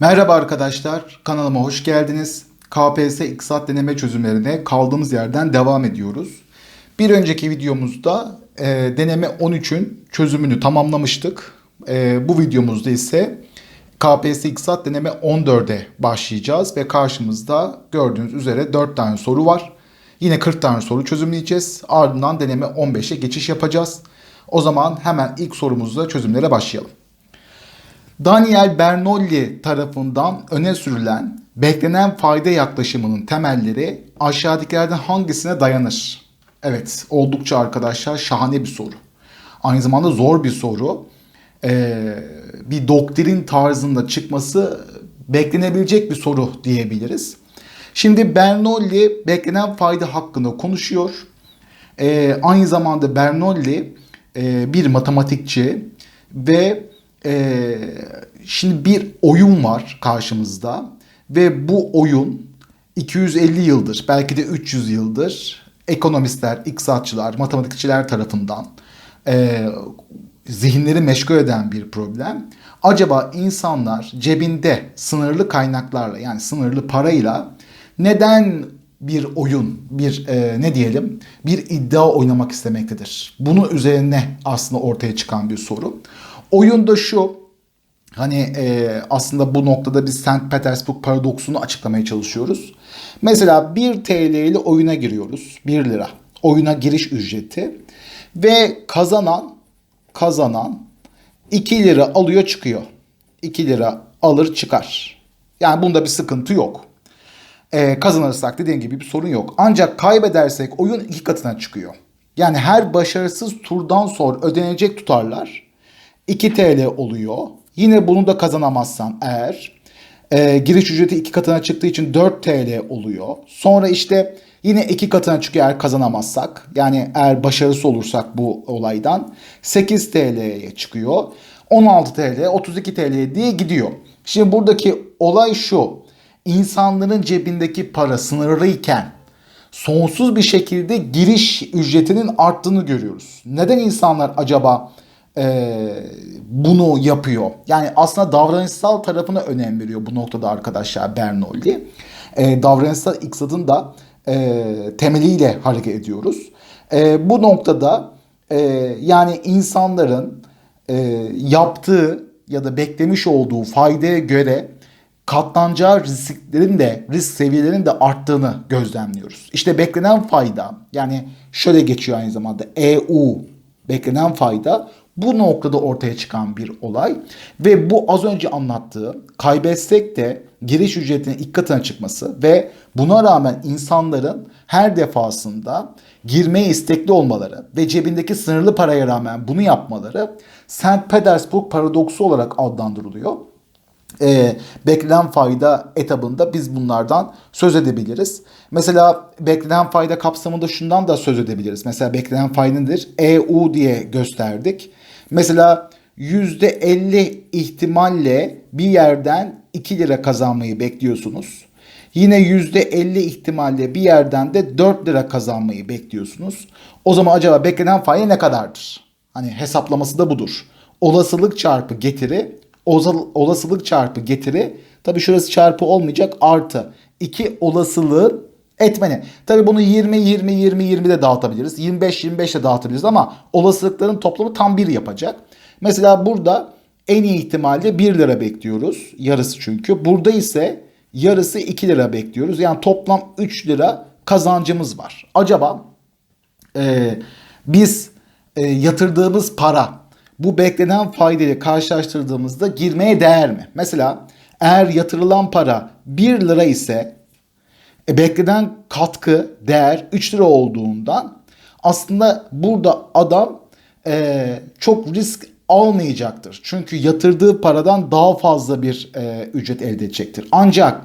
Merhaba arkadaşlar, kanalıma hoş geldiniz. KPSS İktisat deneme çözümlerine kaldığımız yerden devam ediyoruz. Bir önceki videomuzda e, deneme 13'ün çözümünü tamamlamıştık. E, bu videomuzda ise KPSS İktisat deneme 14'e başlayacağız ve karşımızda gördüğünüz üzere 4 tane soru var. Yine 40 tane soru çözümleyeceğiz. Ardından deneme 15'e geçiş yapacağız. O zaman hemen ilk sorumuzla çözümlere başlayalım. Daniel Bernoulli tarafından öne sürülen beklenen fayda yaklaşımının temelleri aşağıdakilerden hangisine dayanır? Evet, oldukça arkadaşlar şahane bir soru. Aynı zamanda zor bir soru. Ee, bir doktrin tarzında çıkması beklenebilecek bir soru diyebiliriz. Şimdi Bernoulli beklenen fayda hakkında konuşuyor. Ee, aynı zamanda Bernoulli e, bir matematikçi ve e, şimdi bir oyun var karşımızda ve bu oyun 250 yıldır belki de 300 yıldır ekonomistler, iktisatçılar, matematikçiler tarafından e, zihinleri meşgul eden bir problem. Acaba insanlar cebinde sınırlı kaynaklarla yani sınırlı parayla neden bir oyun, bir e, ne diyelim, bir iddia oynamak istemektedir? Bunun üzerine aslında ortaya çıkan bir soru. Oyunda şu, hani e, aslında bu noktada biz St. Petersburg paradoksunu açıklamaya çalışıyoruz. Mesela 1 TL ile oyuna giriyoruz. 1 lira. Oyuna giriş ücreti. Ve kazanan, kazanan 2 lira alıyor çıkıyor. 2 lira alır çıkar. Yani bunda bir sıkıntı yok. Ee, kazanırsak dediğim gibi bir sorun yok. Ancak kaybedersek oyun iki katına çıkıyor. Yani her başarısız turdan sonra ödenecek tutarlar 2 TL oluyor. Yine bunu da kazanamazsan eğer e, giriş ücreti iki katına çıktığı için 4 TL oluyor. Sonra işte yine iki katına çıkıyor eğer kazanamazsak. Yani eğer başarısı olursak bu olaydan 8 TL'ye çıkıyor. 16 TL, 32 TL diye gidiyor. Şimdi buradaki olay şu. İnsanların cebindeki para sınırlıyken sonsuz bir şekilde giriş ücretinin arttığını görüyoruz. Neden insanlar acaba e, bunu yapıyor? Yani aslında davranışsal tarafına önem veriyor bu noktada arkadaşlar Bernoulli. E, davranışsal iktisadın da e, temeliyle hareket ediyoruz. E, bu noktada e, yani insanların e, yaptığı ya da beklemiş olduğu faydaya göre katlanacağı risklerin de risk seviyelerinin de arttığını gözlemliyoruz. İşte beklenen fayda yani şöyle geçiyor aynı zamanda EU beklenen fayda bu noktada ortaya çıkan bir olay ve bu az önce anlattığım kaybetsek de giriş ücretinin ilk katına çıkması ve buna rağmen insanların her defasında girmeye istekli olmaları ve cebindeki sınırlı paraya rağmen bunu yapmaları St. Petersburg paradoksu olarak adlandırılıyor e, beklenen fayda etabında biz bunlardan söz edebiliriz. Mesela beklenen fayda kapsamında şundan da söz edebiliriz. Mesela beklenen fayda nedir? EU diye gösterdik. Mesela %50 ihtimalle bir yerden 2 lira kazanmayı bekliyorsunuz. Yine %50 ihtimalle bir yerden de 4 lira kazanmayı bekliyorsunuz. O zaman acaba beklenen fayda ne kadardır? Hani hesaplaması da budur. Olasılık çarpı getiri olasılık çarpı getiri. Tabi şurası çarpı olmayacak artı. 2 olasılığın etmeni. Tabi bunu 20 20 20 20 de dağıtabiliriz. 25 25 de dağıtabiliriz ama olasılıkların toplamı tam 1 yapacak. Mesela burada en iyi ihtimalle 1 lira bekliyoruz. Yarısı çünkü. Burada ise yarısı 2 lira bekliyoruz. Yani toplam 3 lira kazancımız var. Acaba e, biz e, yatırdığımız para bu beklenen faydayla karşılaştırdığımızda girmeye değer mi? Mesela eğer yatırılan para 1 lira ise e, beklenen katkı değer 3 lira olduğundan aslında burada adam e, çok risk almayacaktır. Çünkü yatırdığı paradan daha fazla bir e, ücret elde edecektir. Ancak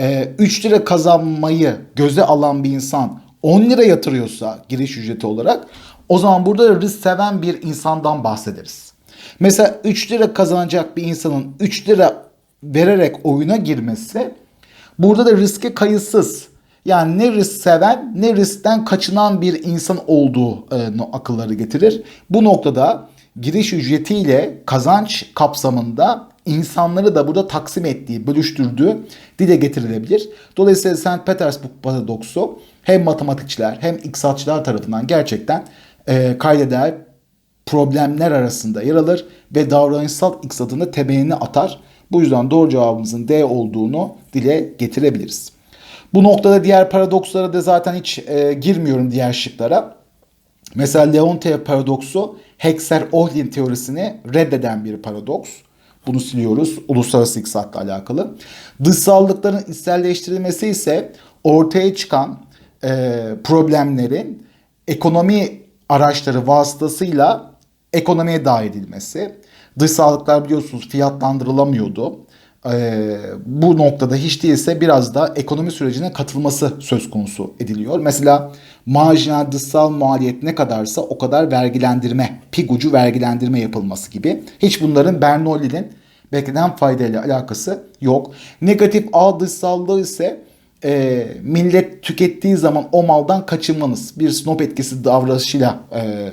e, 3 lira kazanmayı göze alan bir insan 10 lira yatırıyorsa giriş ücreti olarak o zaman burada risk seven bir insandan bahsederiz. Mesela 3 lira kazanacak bir insanın 3 lira vererek oyuna girmesi burada da riske kayıtsız. Yani ne risk seven ne riskten kaçınan bir insan olduğu e, akılları getirir. Bu noktada giriş ücretiyle kazanç kapsamında insanları da burada taksim ettiği, bölüştürdüğü dile getirilebilir. Dolayısıyla St. Petersburg paradoksu hem matematikçiler hem iktisatçılar tarafından gerçekten e, kaydeder problemler arasında yer alır ve davranışsal iktisadın da temelini atar. Bu yüzden doğru cevabımızın D olduğunu dile getirebiliriz. Bu noktada diğer paradokslara da zaten hiç e, girmiyorum diğer şıklara. Mesela Leontief paradoksu Hexer-Ohlin teorisini reddeden bir paradoks. Bunu siliyoruz. Uluslararası iktisatla alakalı. Dışsallıkların içselleştirilmesi ise ortaya çıkan e, problemlerin ekonomi araçları vasıtasıyla ekonomiye dahil edilmesi. Dışsallıklar biliyorsunuz fiyatlandırılamıyordu. Ee, bu noktada hiç değilse biraz da ekonomi sürecine katılması söz konusu ediliyor. Mesela marjinal dışsal maliyet ne kadarsa o kadar vergilendirme, pig ucu vergilendirme yapılması gibi. Hiç bunların Bernoulli'nin beklenen faydayla alakası yok. Negatif ağ dışsallığı ise e, millet tükettiği zaman o maldan kaçınmanız bir snop etkisi davranışıyla e,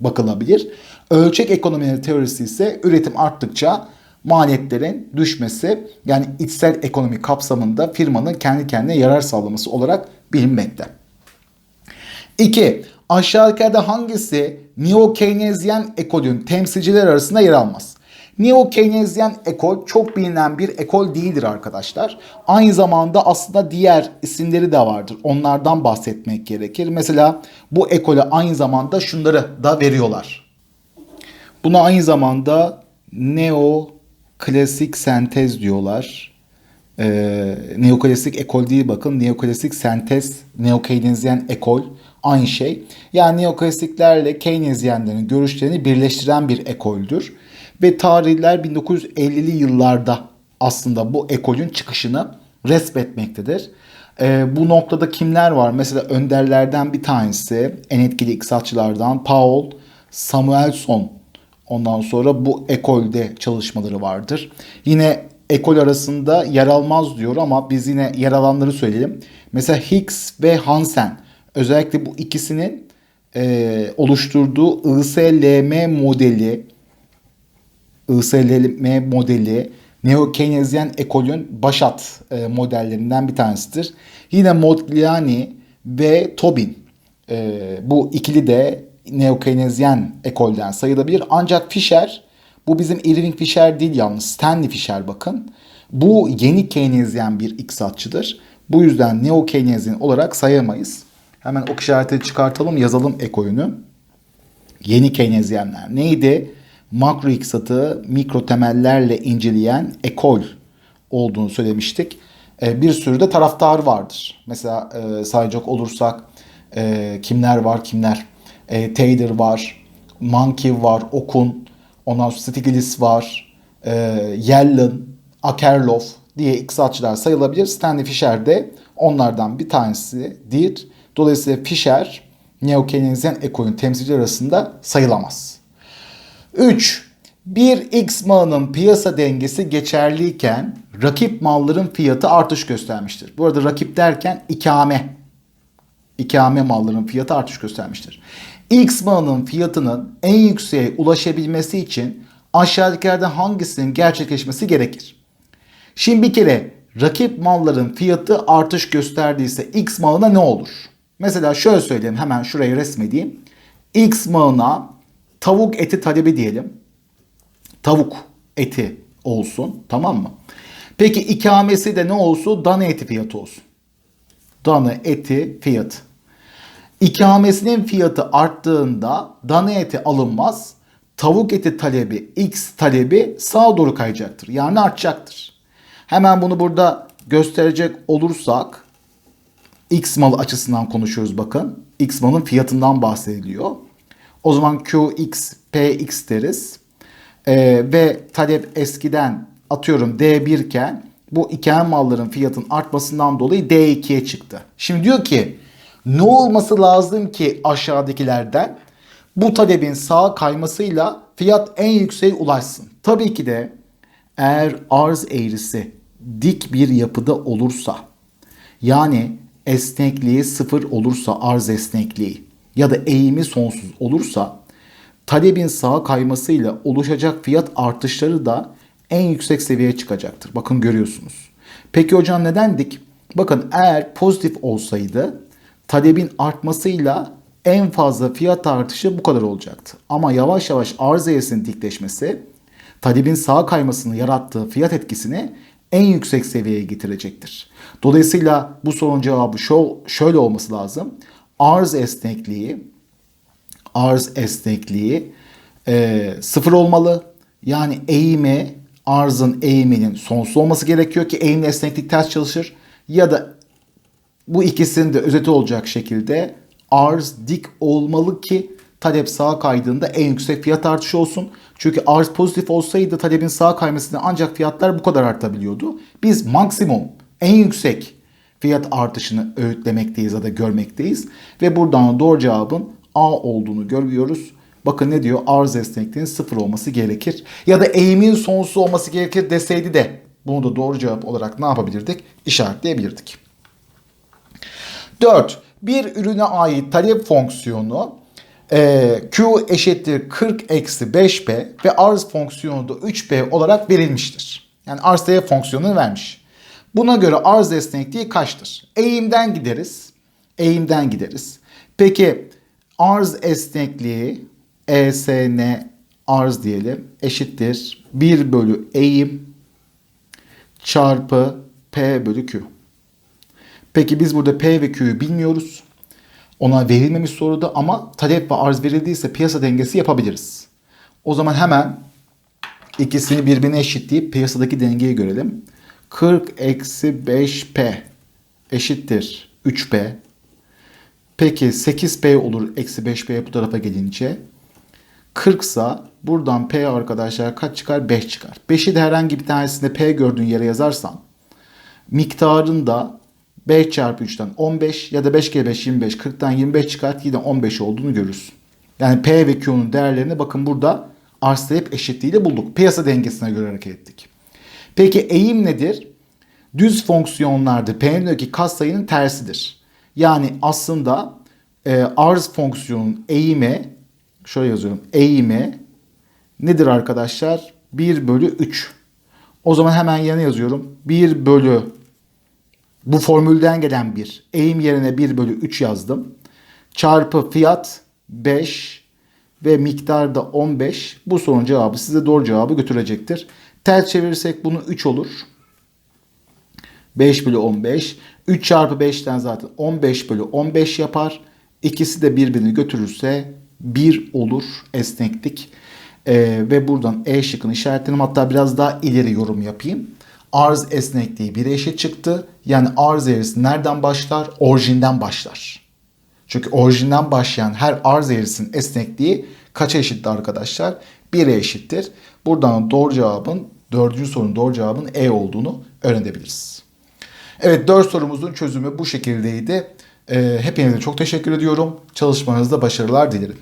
bakılabilir. Ölçek ekonomileri teorisi ise üretim arttıkça maliyetlerin düşmesi yani içsel ekonomi kapsamında firmanın kendi kendine yarar sağlaması olarak bilinmekte. 2. Aşağıdakilerden hangisi Neo-Keynesyen ekolün temsilciler arasında yer almaz? Neo-Keynesyen ekol çok bilinen bir ekol değildir arkadaşlar. Aynı zamanda aslında diğer isimleri de vardır. Onlardan bahsetmek gerekir. Mesela bu ekole aynı zamanda şunları da veriyorlar. Buna aynı zamanda neo klasik sentez diyorlar. Ee, neoklasik ekol değil bakın. Neoklasik sentez, neokeynezyen ekol aynı şey. Yani neoklasiklerle Keynesyenlerin görüşlerini birleştiren bir ekoldür. Ve tarihler 1950'li yıllarda aslında bu ekolün çıkışını resmetmektedir. Ee, bu noktada kimler var? Mesela önderlerden bir tanesi en etkili iktisatçılardan Paul Samuelson Ondan sonra bu ekolde çalışmaları vardır. Yine ekol arasında yer almaz diyor ama biz yine yer alanları söyleyelim. Mesela Higgs ve Hansen özellikle bu ikisinin e, oluşturduğu ISLM modeli ISLM modeli Neo-Keynesyen ekolün başat e, modellerinden bir tanesidir. Yine Modigliani ve Tobin e, bu ikili de Neo-Keynesyen ekolden sayılabilir. Ancak Fisher bu bizim Irving Fisher değil yalnız Stanley Fisher bakın. Bu yeni Keynesyen bir iktisatçıdır. Bu yüzden Neo-Keynesyen olarak sayamayız. Hemen ok işareti çıkartalım yazalım ekolünü. Yeni Keynesyenler neydi? Makro iktisatı mikro temellerle inceleyen ekol olduğunu söylemiştik. E, bir sürü de taraftar vardır. Mesela e, sayacak olursak e, kimler var kimler? E, Taylor var, Monkey var, Okun, ondan sonra Stiglitz var, e, Yellen, Akerlof diye iktisatçılar sayılabilir. Stanley Fisher de onlardan bir tanesidir. Dolayısıyla Fisher neo-Keynesyen ekolün temsilcileri arasında sayılamaz. 3. Bir X malının piyasa dengesi geçerliyken rakip malların fiyatı artış göstermiştir. Bu arada rakip derken ikame. İkame malların fiyatı artış göstermiştir. X malının fiyatının en yükseğe ulaşabilmesi için aşağıdakilerden hangisinin gerçekleşmesi gerekir? Şimdi bir kere rakip malların fiyatı artış gösterdiyse X malına ne olur? Mesela şöyle söyleyeyim hemen şuraya resmedeyim. X malına tavuk eti talebi diyelim. Tavuk eti olsun tamam mı? Peki ikamesi de ne olsun? Dana eti fiyatı olsun. Dana eti fiyatı. İkamesinin fiyatı arttığında dana eti alınmaz. Tavuk eti talebi, X talebi sağa doğru kayacaktır. Yani artacaktır. Hemen bunu burada gösterecek olursak X malı açısından konuşuyoruz bakın. X malın fiyatından bahsediliyor. O zaman QX, PX deriz. Ee, ve talep eskiden atıyorum D1 iken bu iken malların fiyatın artmasından dolayı D2'ye çıktı. Şimdi diyor ki ne olması lazım ki aşağıdakilerden bu talebin sağa kaymasıyla fiyat en yükseğe ulaşsın? Tabii ki de eğer arz eğrisi dik bir yapıda olursa yani esnekliği sıfır olursa arz esnekliği ya da eğimi sonsuz olursa talebin sağa kaymasıyla oluşacak fiyat artışları da en yüksek seviyeye çıkacaktır. Bakın görüyorsunuz. Peki hocam neden dik? Bakın eğer pozitif olsaydı talebin artmasıyla en fazla fiyat artışı bu kadar olacaktı. Ama yavaş yavaş arz eğrisinin dikleşmesi talebin sağa kaymasını yarattığı fiyat etkisini en yüksek seviyeye getirecektir. Dolayısıyla bu sorunun cevabı şöyle olması lazım. Arz esnekliği arz esnekliği e, sıfır olmalı. Yani eğimi arzın eğiminin sonsuz olması gerekiyor ki eğimli esneklik ters çalışır. Ya da bu ikisinin de özeti olacak şekilde arz dik olmalı ki talep sağa kaydığında en yüksek fiyat artışı olsun. Çünkü arz pozitif olsaydı talebin sağa kaymasında ancak fiyatlar bu kadar artabiliyordu. Biz maksimum en yüksek fiyat artışını öğütlemekteyiz ya da görmekteyiz. Ve buradan doğru cevabın A olduğunu görüyoruz. Bakın ne diyor? Arz esnekliğinin sıfır olması gerekir. Ya da eğimin sonsuz olması gerekir deseydi de bunu da doğru cevap olarak ne yapabilirdik? İşaretleyebilirdik. 4. Bir ürüne ait talep fonksiyonu e, Q eşittir 40 eksi 5P ve arz fonksiyonu da 3P olarak verilmiştir. Yani arz talep fonksiyonunu vermiş. Buna göre arz esnekliği kaçtır? Eğimden gideriz. Eğimden gideriz. Peki arz esnekliği ESN arz diyelim eşittir 1 bölü eğim çarpı P bölü Q. Peki biz burada P ve Q'yu bilmiyoruz. Ona verilmemiş soruda ama talep ve arz verildiyse piyasa dengesi yapabiliriz. O zaman hemen ikisini birbirine eşitleyip piyasadaki dengeyi görelim. 40 eksi 5P eşittir 3P. Peki 8P olur eksi 5P bu tarafa gelince. 40 sa buradan P arkadaşlar kaç çıkar? 5 çıkar. 5'i de herhangi bir tanesinde P gördüğün yere yazarsan miktarın da 5 çarpı 3'ten 15 ya da 5 kere 5 25 40'tan 25 çıkart yine 15 olduğunu görürsün. Yani P ve Q'nun değerlerini bakın burada arz talep eşitliğiyle bulduk. Piyasa dengesine göre hareket ettik. Peki eğim nedir? Düz fonksiyonlarda P'nin önündeki katsayının tersidir. Yani aslında e, arz fonksiyonun eğimi şöyle yazıyorum. Eğimi nedir arkadaşlar? 1 bölü 3. O zaman hemen yanına yazıyorum. 1 bölü bu formülden gelen bir. Eğim yerine 1 bölü 3 yazdım. Çarpı fiyat 5 ve miktar da 15. Bu sorunun cevabı size doğru cevabı götürecektir. Ters çevirirsek bunu 3 olur. 5 bölü 15. 3 çarpı 5'ten zaten 15 bölü 15 yapar. İkisi de birbirini götürürse 1 olur esneklik. Ee, ve buradan E şıkkını işaretledim. Hatta biraz daha ileri yorum yapayım. Arz esnekliği 1'e eşit çıktı. Yani arz eğrisi nereden başlar? Orijinden başlar. Çünkü orijinden başlayan her arz eğrisinin esnekliği kaça eşittir arkadaşlar? 1'e eşittir. Buradan doğru cevabın, dördüncü sorunun doğru cevabın E olduğunu öğrenebiliriz. Evet dört sorumuzun çözümü bu şekildeydi. Ee, hepinize çok teşekkür ediyorum. Çalışmanızda başarılar dilerim.